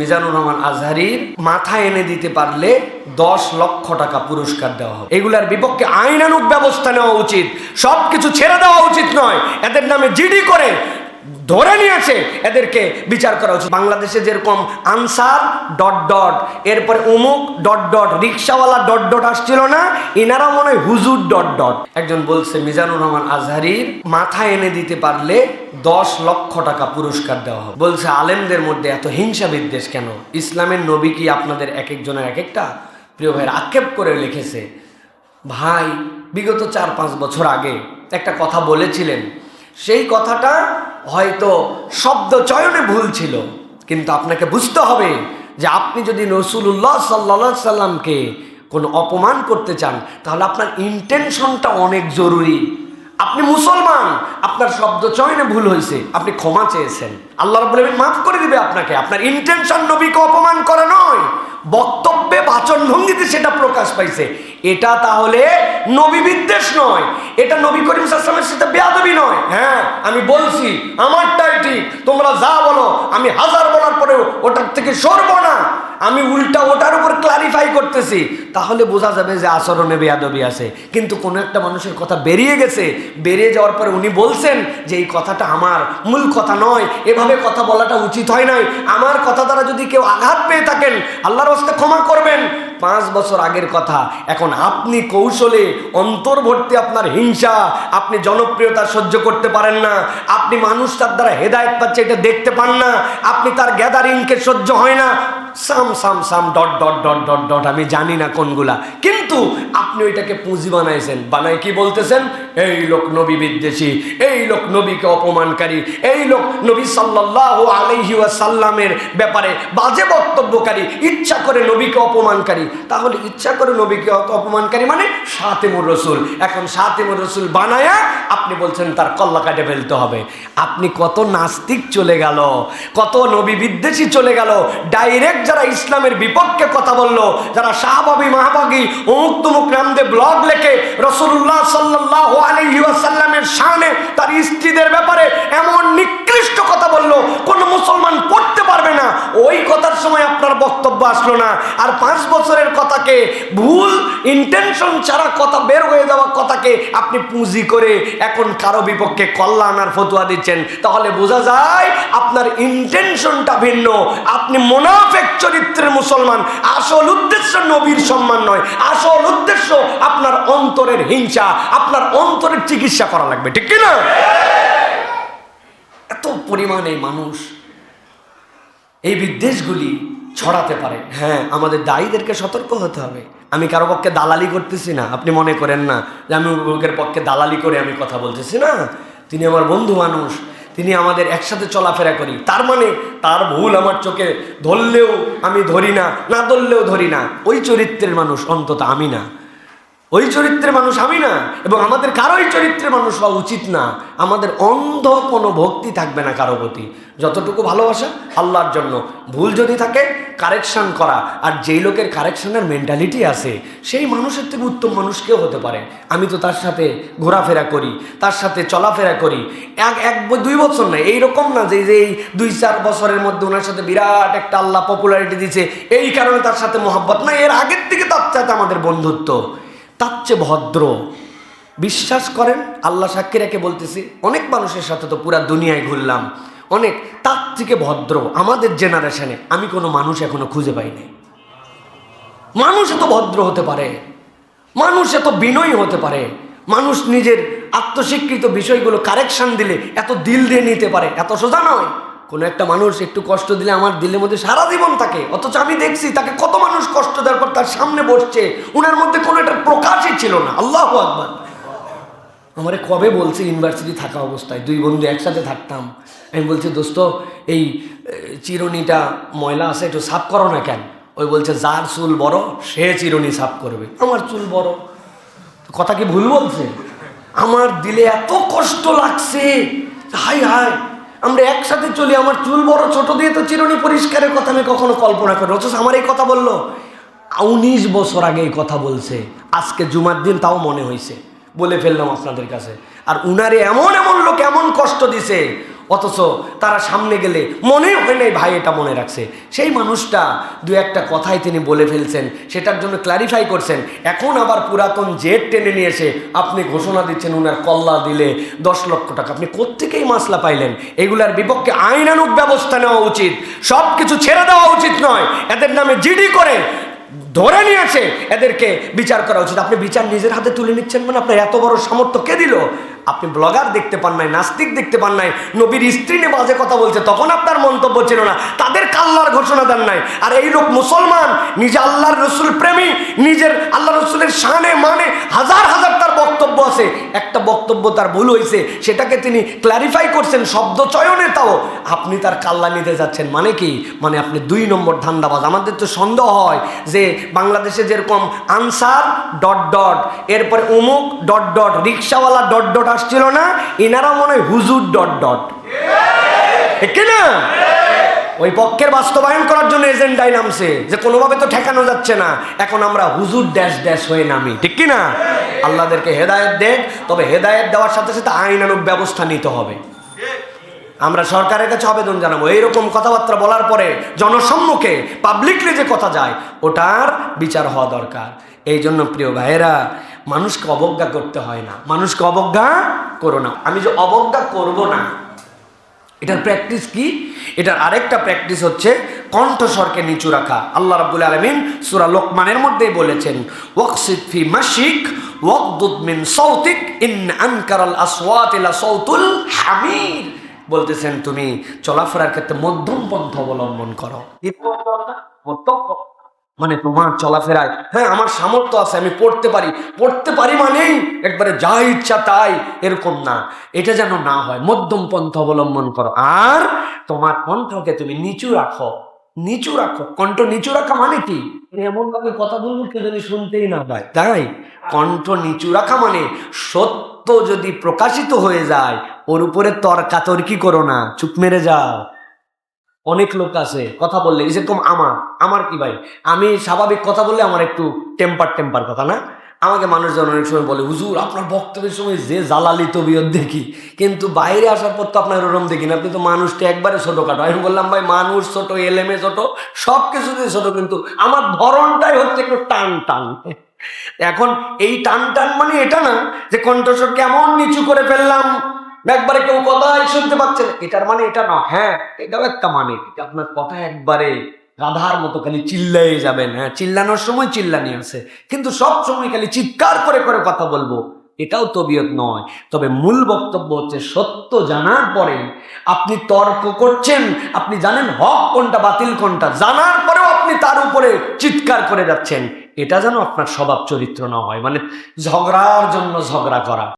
মিজানুর রহমান আজহারির মাথা এনে দিতে পারলে দশ লক্ষ টাকা পুরস্কার দেওয়া হবে। এগুলার বিপক্ষে আইনানুক ব্যবস্থা নেওয়া উচিত। সবকিছু ছেড়ে দেওয়া উচিত নয়। এদের নামে জিডি করে ধরে নিয়েছে, এদেরকে বিচার করা উচিত। বাংলাদেশে যেরকম আনসার ডট ডট, এরপরে উমুক ডট ডট, রিক্সাওয়ালা ডট ডট আসছিল না ইনারা মনে হয় হুজুর ডট ডট। একজন বলছে, মিজানুর রহমান আজহারির মাথা এনে দিতে পারলে দশ লক্ষ টাকা পুরস্কার দেওয়া হবে। বলছে, আলেমদের মধ্যে এত হিংসা বিদ্বেষ কেন? ইসলামের নবী কি আপনাদের এক একজনের এক একটা প্রিয় ভাইয়ের, আক্ষেপ করে লিখেছে, ভাই, বিগত চার পাঁচ বছর আগে একটা কথা বলেছিলেন। সেই কথাটা হয়তো শব্দ চয়নে ভুল ছিল, কিন্তু আপনাকে বুঝতে হবে যে আপনি যদি রসুল্লাহ সাল্লা সাল্লামকে কোনো অপমান করতে চান, তাহলে আপনার ইন্টেনশনটা অনেক জরুরি। আপনি মুসলমান, আপনার শব্দ চয়নে ভুল হয়েছে, আপনি ক্ষমা চেয়েছেন। আল্লাহ রব্বুল আলামিন মাফ করে দিবে আপনাকে। আপনার ইন্টেনশন নবীকে অপমান করা নয়, বক্তব্যে বাচন সেটা প্রকাশ পাইছে, এটা তাহলে নবী বিদ্বেষ নয়, এটা নবী করিম সাল্লামের সাথে বেয়াদবি নয়। হ্যাঁ আমি বলছি, আমারটাই ঠিক, তোমরা যা বলো, আমি হাজার বলার পরেও ওটার থেকে সরবো না। আমি ক্লারিফাই করতেছি, তাহলে বোঝা যাবে যে আচরণে বেয়াদবি আছে। কিন্তু কোনো একটা মানুষের কথা বেরিয়ে গেছে, বেরিয়ে যাওয়ার পরে উনি বলছেন যে এই কথাটা আমার মূল কথা নয়, এভাবে কথা বলাটা উচিত হয় নাই। আমার কথা দ্বারা যদি কেউ আঘাত পেয়ে থাকেন, আল্লাহর হস্তে ক্ষমা করবেন। পাঁচ বছর আগের কথা, এখন আপনি কৌশলে অন্তর্বর্তী আপনার হিংসা, আপনি জনপ্রিয়তা সহ্য করতে পারেন না, আপনি মানুষ তার দ্বারা হেদায়ত পাচ্ছে এটা দেখতে পান না, আপনি তার গ্যাদারিংকে সহ্য হয় না some some some, dot dot dot dot dot, আমি জানি না কোনগুলা। কিন্তু আপনি ওইটাকে পুঁজি বানাইছেন। বানাই কি বলতেছেন? এই লোক নবী বিদ্বেষী, এই লোক নবীকে অপমানকারী, এই লোক নবী সাল্লাহ আলহিউ সাল্লামের ব্যাপারে বাজে বক্তব্যকারী, ইচ্ছা করে নবীকে অপমানকারী। তাহলে ইচ্ছা করে নবীকে অত অপমানকারী মানে সাতেমুর রসুল। এখন সাতেমুর রসুল বানায়া আপনি বলছেন তার কল্লা কাটে ফেলতে হবে। আপনি কত নাস্তিক চলে গেল, কত নবী বিদ্বেষী চলে গেল ডাইরেক্ট যারা ইসলামের বিপক্ষে কথা বলল, যারা শাহবাবী মাহবাগী অমুক তুমুক নামদে ব্লগ লেখে রসুল্লাহ সাল্লাহ আলহিউসাল্লামের সামনে তার স্ত্রীদের ব্যাপারে এমন নিকৃষ্ট কথা বলল, কোন মুসলমান পড়তে পারবে না। ওই কথার সময় আপনার বক্তব্য আসলো না। আর পাঁচ বছরের কথাকে, ভুল ইন্টেনশন ছাড়া কথা বের হয়ে যাওয়া কথাকে আপনি পুঁজি করে এখন কারও বিপক্ষে কল্যাণ আর ফতুয়া দিচ্ছেন। তাহলে বোঝা যায় আপনার ইন্টেনশনটা ভিন্ন। আপনি মোনাফেক চরিত্রের মুসলমান। আসল উদ্দেশ্য নবীর সম্মান নয়। আসল উদ্দেশ্য আপনার অন্তরের হিংসা, আপনার অন্তরের চিকিৎসা করা লাগবে। ঠিক কিনা? এত পরিমাণে মানুষ এই বিদ্বেষগুলি ছড়াতে পারে। হ্যাঁ আমাদের দায়ীদেরকে সতর্ক হতে হবে। আমি কারও পক্ষে দালালি করতেছি না। আপনি মনে করেন না যে আমি লোকের পক্ষে দালালি করে আমি কথা বলতেছি না? তিনি আমার বন্ধু মানুষ। তিনি আমাদের একসাথে চলাফেরা করি। তার মানে তার ভুল আমার চোখে ধরলেও আমি ধরি না না ধরলেও ধরি না। ওই চরিত্রের মানুষ অন্তত আমি না। ওই চরিত্রের মানুষ আমি না, এবং আমাদের কারোই চরিত্রের মানুষ হওয়া উচিত না। আমাদের অন্ধ কোনো ভক্তি থাকবে না কারও প্রতি। যতটুকু ভালোবাসা, আল্লাহর জন্য। ভুল যদি থাকে কারেকশন করা। আর যেই লোকের কারেকশানের মেন্টালিটি আছে, সেই মানুষের থেকে উত্তম মানুষ কেউ হতে পারে। আমি তো তার সাথে ঘোরাফেরা করি, তার সাথে চলাফেরা করি। এক এক, দুই বছর না, এইরকম না যে যে এই দুই, চার বছরের মধ্যে ওনার সাথে বিরাট একটা আল্লাহ পপুলারিটি দিছে, এই কারণে তার সাথে মোহাব্বত না এর আগের থেকে তার সাথে আমাদের বন্ধুত্ব। তার চেয়ে ভদ্র। বিশ্বাস করেন, আল্লাহ সাক্ষী রেখে বলতেছি, অনেক মানুষের সাথে তো পুরা দুনিয়ায় ঘুরলাম। অনেক, তার থেকে ভদ্র, আমাদের জেনারেশনে আমি কোনো মানুষ এখনও খুঁজে পাইনি মানুষ এত ভদ্র হতে পারে, মানুষ এত বিনয়ী হতে পারে, মানুষ নিজের আত্মস্বীকৃত বিষয়গুলো কারেকশন দিলে এত দিল দিয়ে নিতে পারে, এত সোজা নয়। কোনো একটা মানুষ একটু কষ্ট দিলে আমার দিলের মধ্যে সারা জীবন থাকে। অথচ আমি দেখছি তাকে কত মানুষ কষ্ট দেওয়ার পর তার সামনে বসছে। ওনার মধ্যে কোনো একটা প্রকাশই ছিল না। আল্লাহ আকবার। আমারে কবে বলছে ইউনিভার্সিটি থাকা অবস্থায়? দুই বন্ধু একসাথে থাকতাম। আমি বলছি, দোস্ত, এই চিরুনিটা ময়লা আছে, একটু সাফ করো না কেন? ওই বলছে, যার চুল বড়, সে চিরুনি সাফ করবে। আমার চুল বড়? কথা কি ভুল বলছে? আমার দিলে এত কষ্ট লাগছে। হাই হাই। আমরা একসাথে চলি, আমার চুল বড় ছোট দিয়ে তো চিরুনি পরিষ্কারের কথা আমি কখনো কল্পনা করি অথচ আমার এই কথা বলল। উনিশ বছর আগে এই কথা বলছে। আজকে জুমার দিন তাও মনে হয়েছে বলে ফেললাম আপনাদের কাছে। আর উনারে এমন এমন লোক এমন কষ্ট দিছে। অথচ তারা সামনে গেলে মনে হয় নাই ভাই এটা মনে রাখছে। সেই মানুষটা দু একটা কথাই তিনি বলে ফেলছেন, সেটার জন্য ক্লারিফাই করছেন। এখন আবার পুরাতন জেট টেনে নিয়ে এসে আপনি ঘোষণা দিচ্ছেন উনার কল্লা দিলে দশ লক্ষ টাকা। আপনি কোত্থেকেই মাসলা পাইলেন? এগুলার বিপক্ষে আইনানুক ব্যবস্থা নেওয়া উচিত। সব কিছু ছেড়ে দেওয়া উচিত নয়। এদের নামে জিডি করে ধরে নিয়েছে। এদেরকে বিচার করা উচিত। আপনি বিচার নিজের হাতে তুলে নিচ্ছেন মানে আপনার এত বড় সামর্থ্য কে দিল? আপনি ব্লগার দেখতে পান নাই, নাস্তিক দেখতে পান নাই, নবীর স্ত্রী নিয়ে বাজে কথা বলছে, তখন আপনার মন্তব্য ছিল না। তাদের কাল্লার ঘোষণা দেন নাই। আর এই লোক মুসলমান, নিজে আল্লাহর রসুল প্রেমী, নিজের আল্লাহ রসুলের শানে মানে হাজার হাজার বক্তব্য আছে, একটা বক্তব্য তার ভুল হয়েছে, সেটাকে তিনি ক্ল্যারিফাই করছেন শব্দ চয়নে তাও। আপনি তার কাল্লা নিতে যাচ্ছেন মানে কি? মানে আপনি দুই নম্বর ধান্দাবাজ। আমাদের তো সন্দেহ হয় যে বাংলাদেশে যেরকম আনসার ডট ডট, এরপরে উমুক ডট ডট, রিক্সাওয়ালা ডট ডট আসছিল না এনারা মনে হয় হুজুর ডট ডট। ওই পক্ষের বাস্তবায়ন করার জন্য এজেন্ডাই নামছে, যে কোনোভাবে তো ঠেকানো যাচ্ছে না। এখন আমরা হুজুর ড্যাশ ড্যাশ হয়ে নামি, ঠিক কি না? আল্লাহদেরকে হেদায়ত দেখ, তবে হেদায়েত দেওয়ার সাথে সাথে আইনানুক ব্যবস্থা নিতে হবে। আমরা সরকারের কাছে আবেদন জানাব। এইরকম কথাবার্তা বলার পরে জনসম্মুখে পাবলিকলি যে কথা যায়, ওটার বিচার হওয়া দরকার। এই জন্য প্রিয় ভাইয়েরা, মানুষকে অবজ্ঞা করতে হয় না। মানুষকে অবজ্ঞা করো না। আমি যে অবজ্ঞা করব না এটার প্র্যাকটিস কি? এটার আরেকটা প্র্যাকটিস হচ্ছে কণ্ঠস্বরকে নিচু রাখা। আল্লাহ রাব্বুল আলমিন সুরা লোকমানের মধ্যেই বলেছেন, ওয়াকসিদ ফি মাসিক ওয়াকদুদ মিন সৌতিক ইন আনকারাল আসওয়াত ইলা সৌতুল হামির। বলতেছেন তুমি, চলাফেরার ক্ষেত্রে মধ্যম পন্থা অবলম্বন করো। মধ্যম। মানে তোমার চলাফেরায় হ্যাঁ আমার সামর্থ্য আছে আমি পড়তে পারি। পড়তে পারি মানেই একবারে যা ইচ্ছা তাই এরকম না। এটা যেন না হয় মধ্যম পন্থা অবলম্বন করো। আর তোমার কণ্ঠকে তুমি নিচু রাখো নিচু রাখো। কণ্ঠ নিচু রাখা মানে কি? এমন ভাবে কথা বলব কেউ যদি শুনতেই না পায়। তাই? কণ্ঠ নিচু রাখা মানে সত্য যদি প্রকাশিত হয়ে যায় ওর উপরে তর্কাতর্কি করো না। চুপ মেরে যাও। অনেক লোক আছে, কথা বললে যেরকম আমার আমার কি ভাই? আমি স্বাভাবিক কথা বললে আমার একটু টেম্পার টেম্পার কথা, না? আমাকে মানুষজন অনেক সময় বলে, হুজুর, আপনার বক্তব্যের সময় যে জালালি তবিয়ত দেখি, কিন্তু বাইরে আসার পর তো আপনার ওরম দেখি না, আপনি তো মানুষটা একবারে ছোটোখাটো আমি বললাম, ভাই, মানুষ ছোট, এলেমে ছোট সব কিছুতে ছোট, কিন্তু আমার ধরনটাই হচ্ছে একটু টান টান। এখন এই টান টান মানে এটা না যে কণ্ঠস্বর কেমন নিচু করে ফেললাম একবারে কেউ কথাই শুনতে পাচ্ছে না। এটার মানে এটা না হ্যাঁ এটাও একটা মানে। আপনার কথা একবারে রাধার মতো খালি চিল্লাই যাবেন হ্যাঁ চিল্লানোর সময় চিল্লানি আছে। কিন্তু সব সময় খালি চিৎকার করে করে কথা বলব, এটাও তবিয়ত নয়। তবে মূল বক্তব্য হচ্ছে, সত্য জানার পরে আপনি তর্ক করছেন, আপনি জানেন হক কোনটা, বাতিল কোনটা, জানার পরেও আপনি তার উপরে চিৎকার করে যাচ্ছেন। এটা যেন আপনার স্বভাব চরিত্র না হয় মানে ঝগড়ার জন্য ঝগড়া করা।